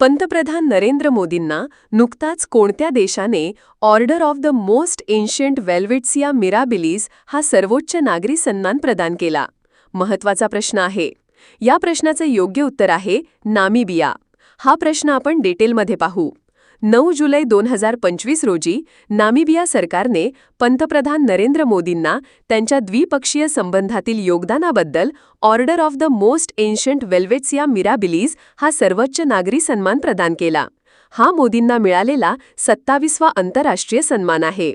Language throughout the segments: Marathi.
पंतप्रधान नरेंद्र मोदींना नुकताच कोणत्या देशाने order of the most ancient Welwitschia Mirabilis हा सर्वोच्च नागरी सन्मान प्रदान केला? महत्त्वाचा प्रश्न आहे. या प्रश्नाचे योग्य उत्तर आहे नामिबिया. हा प्रश्न आपण डिटेलमध्ये पाहू. नऊ जुलै दोन हजार पंचवीस रोजी नामिबिया सरकारने पंतप्रधान नरेंद्र मोदींना त्यांच्या द्विपक्षीय संबंधातील योगदानाबद्दल order of the most ancient Welwitschia Mirabilis हा सर्वोच्च नागरी सन्मान प्रदान केला. हा मोदींना मिळालेला सत्तावीसवा आंतरराष्ट्रीय सन्मान आहे.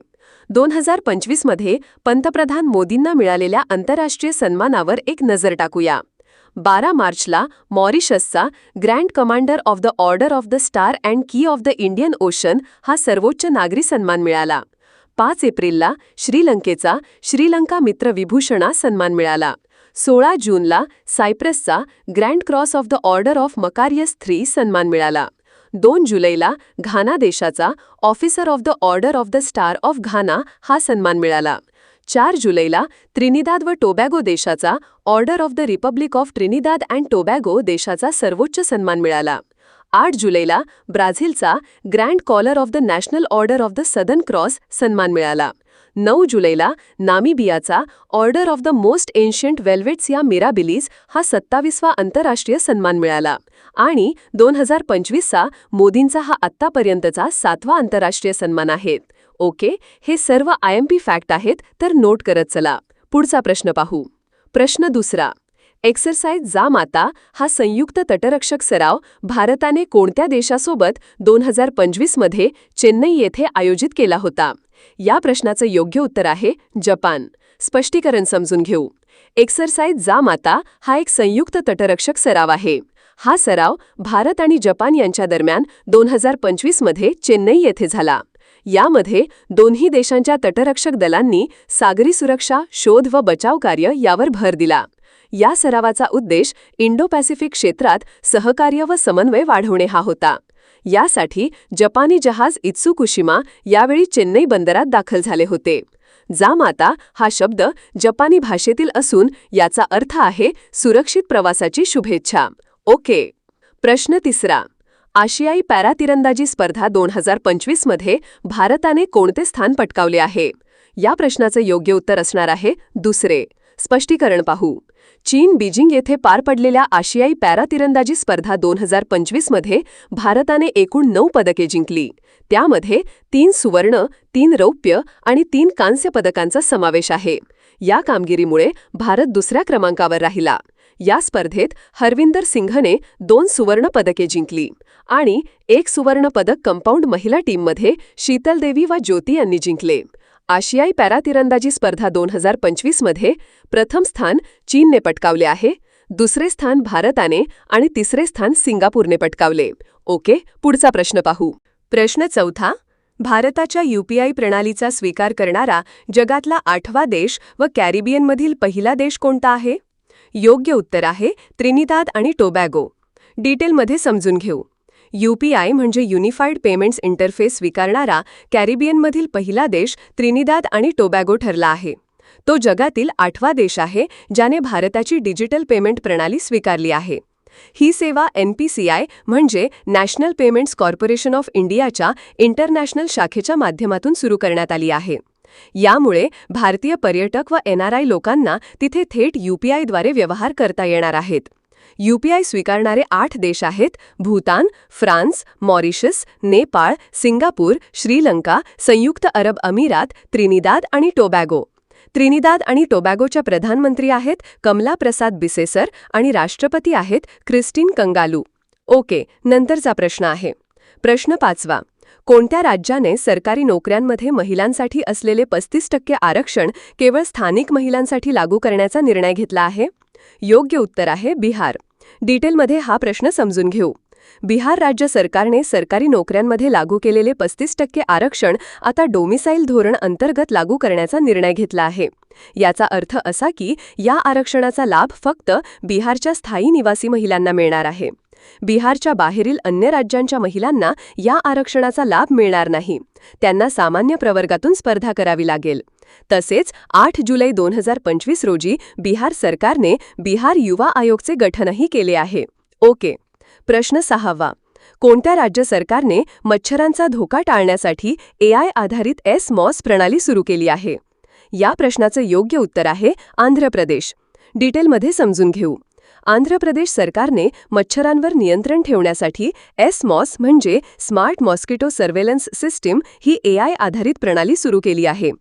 दोन हजार पंचवीसमध्ये पंतप्रधान मोदींना मिळालेल्या आंतरराष्ट्रीय सन्मानावर एक नजर टाकूया. बारा मार्चला मॉरिशसचा grand commander of the order of the star and key of the Indian Ocean हा सर्वोच्च नागरी सन्मान मिळाला. पाच एप्रिलला श्रीलंकेचा श्रीलंका मित्र विभूषणा सन्मान मिळाला. सोळा जूनला सायप्रसचा grand cross of the order of Makarios three सन्मान मिळाला. दोन जुलैला घाना देशाचा officer of the order of the star of Ghana हा सन्मान मिळाला. चार जुलैला त्रिनिदाद व टोबॅगो देशाचा order of the republic of Trinidad and Tobago देशाचा सर्वोच्च सन्मान मिळाला. आठ जुलैला ब्राझीलचा grand collar of the national order of the southern cross सन्मान मिळाला. नऊ जुलैला नामिबियाचा order of the most ancient Welwitschia Mirabilis हा सत्तावीसवा आंतरराष्ट्रीय सन्मान मिळाला. आणि दोन हजार पंचवीसचा मोदींचा हा आत्तापर्यंतचा सातवा आंतरराष्ट्रीय सन्मान आहेत ओके हे सर्व आय एम पी फॅक्ट आहेत तर नोट करत चला. पुढचा प्रश्न पाहू. प्रश्न दुसरा. एक्सरसाइज जा माता हा संयुक्त तटरक्षक सराव भारताने कोणत्या देशासोबत दोन हजार पंचवीसमध्ये चेन्नई येथे आयोजित केला होता? या प्रश्नाचं योग्य उत्तर आहे जपान. स्पष्टीकरण समजून घेऊ. एक्सरसाइज जा माता हा एक संयुक्त तटरक्षक सराव आहे. हा सराव भारत आणि जपान यांच्या दरम्यान दोन हजार पंचवीसमध्ये चेन्नई येथे झाला. यामध्ये दोन्ही देशांच्या तटरक्षक दलांनी सागरी सुरक्षा शोध व बचाव कार्य यावर भर दिला. या सरावाचा उद्देश इंडो पॅसिफिक क्षेत्रात सहकार्य व समन्वय वाढवणे हा होता. यासाठी जपानी जहाज इत्सुकुशिमा यावेळी चेन्नई बंदरात दाखल झाले होते. जामाता हा शब्द जपानी भाषेतील असून याचा अर्थ आहे सुरक्षित प्रवासाची शुभेच्छा. ओके. प्रश्न तिसरा. आशियाई पॅरातिरंदाजी स्पर्धा दोन हजार पंचवीसमध्ये भारताने कोणते स्थान पटकावले आहे? या प्रश्नाचं योग्य उत्तर असणार आहे दुसरे. स्पष्टीकरण पाहू. चीन बीजिंग येथे पार पडलेल्या आशियाई पॅरातिरंदाजी स्पर्धा दोन हजार पंचवीसमध्ये भारताने एकूण नऊ पदके जिंकली. त्यामध्ये तीन सुवर्ण तीन रौप्य आणि तीन कांस्य पदकांचा समावेश आहे. या कामगिरीमुळे भारत दुसऱ्या क्रमांकावर राहिला. या स्पर्धेत हरविंदर सिंघने दोन सुवर्ण पदके जिंकली आणि एक सुवर्णपदक कंपाऊंड महिला टीममध्ये शीतलदेवी व ज्योती यांनी जिंकले. आशियाई पॅरातिरंदाजी स्पर्धा दोन हजार पंचवीसमध्ये प्रथम स्थान चीनने पटकावले आहे दुसरे स्थान भारताने आणि तिसरे स्थान सिंगापूरने पटकावले. ओके पुढचा प्रश्न पाहू. प्रश्न चौथा भारताच्या यूपीआय प्रणालीचा स्वीकार करणारा जगातला आठवा देश व कॅरिबियनमधील पहिला देश कोणता आहे? योग्य उत्तर आहे त्रिनिदाद आणि टोबॅगो. डिटेलमध्ये समजून घेऊ. यूपीआय म्हणजे युनिफाईड पेमेंट्स इंटरफेस स्वीकारणारा कॅरिबियनमधील पहिला देश त्रिनिदाद आणि टोबॅगो ठरला आहे. तो जगातील आठवा देश आहे ज्याने भारताची डिजिटल पेमेंट प्रणाली स्वीकारली आहे. ही सेवा एनपीसीआय म्हणजे नॅशनल पेमेंट्स कॉर्पोरेशन ऑफ इंडियाच्या इंटरनॅशनल शाखेच्या माध्यमातून सुरू करण्यात आली आहे. यामुळे भारतीय पर्यटक व एनआरआय लोकांना तिथे थेट यूपीआयद्वारे व्यवहार करता येणार आहेत. यूपीआय स्वीकारणारे आठ देश आहेत Bhutan France Mauritius Nepal Singapore Sri Lanka संयुक्त अरब अमिरात त्रिनिदाद आणि टोबॅगो. त्रिनिदाद आणि टोबॅगोच्या प्रधानमंत्री आहेत कमला प्रसाद बिसेसर आणि राष्ट्रपती आहेत क्रिस्टीन कंगालू. ओके नंतरचा प्रश्न आहे. प्रश्न पाचवा. कोणत्या राज्याने सरकारी नोकऱ्यांमध्ये महिलांसाठी असलेले पस्तीस टक्के आरक्षण केवळ स्थानिक महिलांसाठी लागू करण्याचा निर्णय घेतला आहे? योग्य उत्तर आहे बिहार. डिटेलमध्ये हा प्रश्न समजून घेऊ. बिहार राज्य सरकारने सरकारी नोकऱ्यांमध्ये लागू केलेले पस्तीस टक्के आरक्षण आता डोमिसाईल धोरण अंतर्गत लागू करण्याचा निर्णय घेतला आहे. याचा अर्थ असा की या आरक्षणाचा लाभ फक्त बिहारच्या स्थायी निवासी महिलांना मिळणार आहे. बिहारच्या बाहेरील अन्य राज्यांच्या महिलांना या आरक्षणाचा लाभ मिळणार नाही. त्यांना सामान्य प्रवर्गातून स्पर्धा करावी लागेल. तसेच आठ जुलै दोन हजार पंचवीस रोजी बिहार सरकारने बिहार युवा आयोगचे गठनही केले आहे. ओके. प्रश्न सहावा. कोणत्या राज्य सरकारने मच्छरांचा धोका टाळण्यासाठी एआय आधारित एस मॉस प्रणाली सुरू केली आहे? या प्रश्नाचं योग्य उत्तर आहे आंध्र प्रदेश. डिटेलमध्ये समजून घेऊ. आंध्र प्रदेश सरकारने मच्छरांवर नियंत्रण ठेवण्यासाठी एस मॉस म्हणजे स्मार्ट मॉस्किटो सर्वेलन्स सिस्टीम ही एआय आधारित प्रणाली सुरू केली आहे.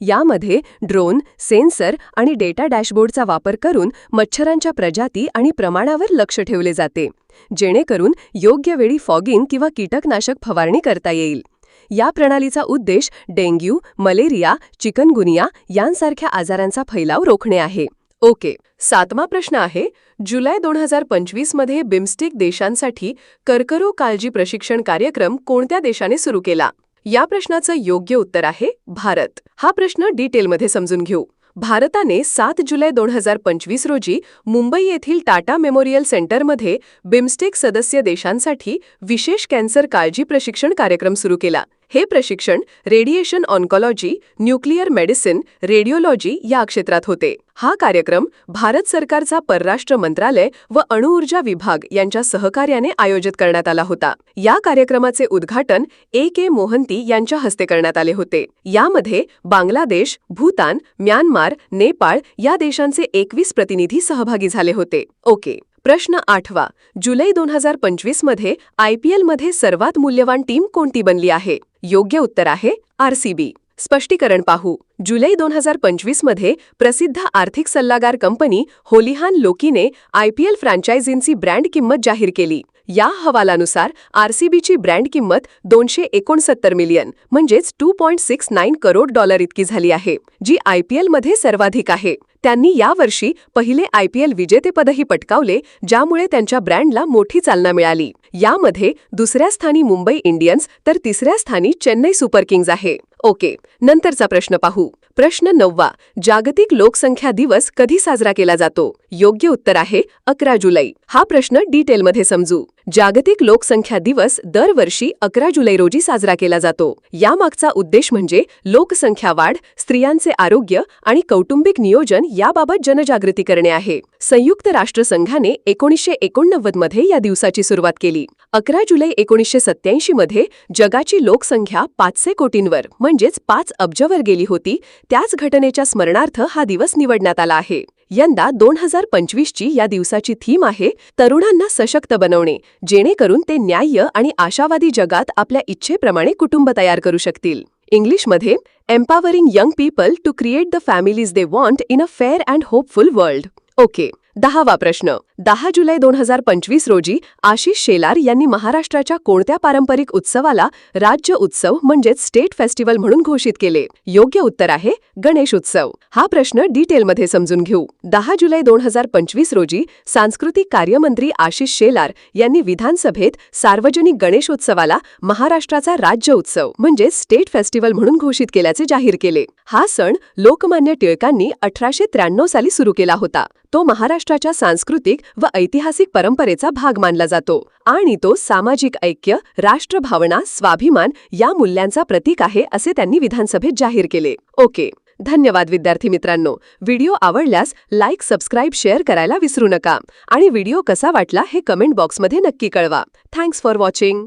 यामध्ये ड्रोन सेन्सर आणि डेटा डॅशबोर्डचा वापर करून मच्छरांच्या प्रजाती आणि प्रमाणावर लक्ष ठेवले जाते जेणेकरून योग्य वेळी फॉगिंग किंवा कीटकनाशक फवारणी करता येईल. या प्रणालीचा उद्देश डेंग्यू मलेरिया चिकनगुनिया यांसारख्या आजारांचा फैलाव रोखणे आहे. ओके सातवा प्रश्न आहे जुलै दोन हजार पंचवीसमध्ये बिमस्टिक देशांसाठी कर्करोग काळजी प्रशिक्षण कार्यक्रम कोणत्या देशाने सुरू केला? या प्रश्नाचं योग्य उत्तर आहे भारत. हा प्रश्न डिटेलमध्ये समजून घेऊ. भारताने सात जुलै दोन हजार पंचवीस रोजी मुंबई येथील टाटा मेमोरियल सेंटरमध्ये बिमस्टेक सदस्य देशांसाठी विशेष कॅन्सर काळजी प्रशिक्षण कार्यक्रम सुरू केला. हे प्रशिक्षण radiation oncology nuclear medicine radiology या क्षेत्रात होते. हा कार्यक्रम भारत सरकारचा परराष्ट्र मंत्रालय व अणुऊर्जा विभाग यांच्या सहकार्याने आयोजित करण्यात आला होता. या कार्यक्रमाचे उद्घाटन ए के मोहंती यांच्या हस्ते करण्यात आले होते. यामध्ये बांगलादेश भूतान म्यानमार नेपाळ या देशांचे एकवीस प्रतिनिधी सहभागी झाले होते. ओके. प्रश्न आठवा. जुलै दोन हजार पंचवीसमध्ये एलमध्ये सर्वात मूल्यवान टीम कोणती बनली आहे? योग्य उत्तर आहे आरसीबी. स्पष्टीकरण पाहू. जुलै दोन हजार पंचवीसमध्ये प्रसिद्ध आर्थिक सल्लागार कंपनी होलिहान लोकीने आयपीएल फ्रँचायझींची ब्रँड किंमत जाहीर केली. या हवालानुसार आरसीबीची ब्रँड किंमत दोनशे एकोणसत्तर मिलियन म्हणजेच two point six nine crore dollar इतकी झाली आहे जी आयपीएलमध्ये सर्वाधिक आहे. त्यांनी यावर्षी पहिले आयपीएल विजेतेपदही पटकावले ज्यामुळे त्यांच्या ब्रँडला मोठी चालना मिळाली. यामध्ये दुसऱ्या स्थानी मुंबई इंडियन्स तर तिसऱ्या स्थानी चेन्नई सुपर किंग्ज आहे. ओके नंतरचा प्रश्न पाहू. प्रश्न नववा. जागतिक लोकसंख्या दिवस कधी साजरा केला जातो? योग्य उत्तर आहे अकरा जुलै. हा प्रश्न डिटेलमध्ये समजू. जागतिक लोकसंख्या दिवस दरवर्षी अकरा जुलै रोजी साजरा केला जातो. यामागचा उद्देश म्हणजे लोकसंख्या वाढ स्त्रियांचे आरोग्य आणि कौटुंबिक नियोजन याबाबत जनजागृती करणे आहे. संयुक्त राष्ट्रसंघाने एकोणीसशे एकोणनव्वदमध्ये या दिवसाची सुरुवात केली. अकरा जुलै एकोणीसशे सत्याऐंशी मध्ये जगाची लोकसंख्या पाचशे कोटींवर म्हणजेच पाच अब्जवर गेली होती त्याच घटनेच्या स्मरणार्थ हा दिवस निवडण्यात आला आहे. यंदा दोन हजार पंचवीसची या दिवसाची थीम आहे तरुणांना सशक्त बनवणे जेणेकरून ते न्याय्य आणि आशावादी जगात आपल्या इच्छेप्रमाणे कुटुंब तयार करू शकतील. इंग्लिशमध्ये empowering young people to create the families they want in a fair and hopeful world okay दहावा प्रश्न. दहा जुलै दोन हजार पंचवीस रोजी आशिष शेलार यांनी महाराष्ट्राच्या कोणत्या पारंपरिक उत्सवाला राज्य उत्सव म्हणजेच स्टेट फेस्टिवल म्हणून घोषित केले? योग्य उत्तर आहे गणेश उत्सव. हा प्रश्न डिटेलमध्ये समजून घेऊ. दहा जुलै दोन हजार पंचवीस रोजी सांस्कृतिक कार्यमंत्री आशिष शेलार यांनी विधानसभेत सार्वजनिक गणेशोत्सवाला महाराष्ट्राचा राज्य उत्सव म्हणजेच स्टेट फेस्टिवल म्हणून घोषित केल्याचे जाहीर केले. हा सण लोकमान्य टिळकांनी अठराशे त्र्याण्णव साली सुरू केला होता. तो महाराष्ट्राच्या सांस्कृतिक व ऐतिहासिक परंपरेचा भाग मानला जातो आणि तो सामाजिक ऐक्य राष्ट्रभावना स्वाभिमान या मूल्यांचा प्रतीक आहे असे त्यांनी विधानसभेत जाहीर केले. ओके. धन्यवाद विद्यार्थी मित्रांनो. व्हिडिओ आवडल्यास लाईक सबस्क्राईब शेअर करायला विसरू नका आणि व्हिडिओ कसा वाटला हे कमेंट बॉक्समध्ये नक्की कळवा. Thanks for watching.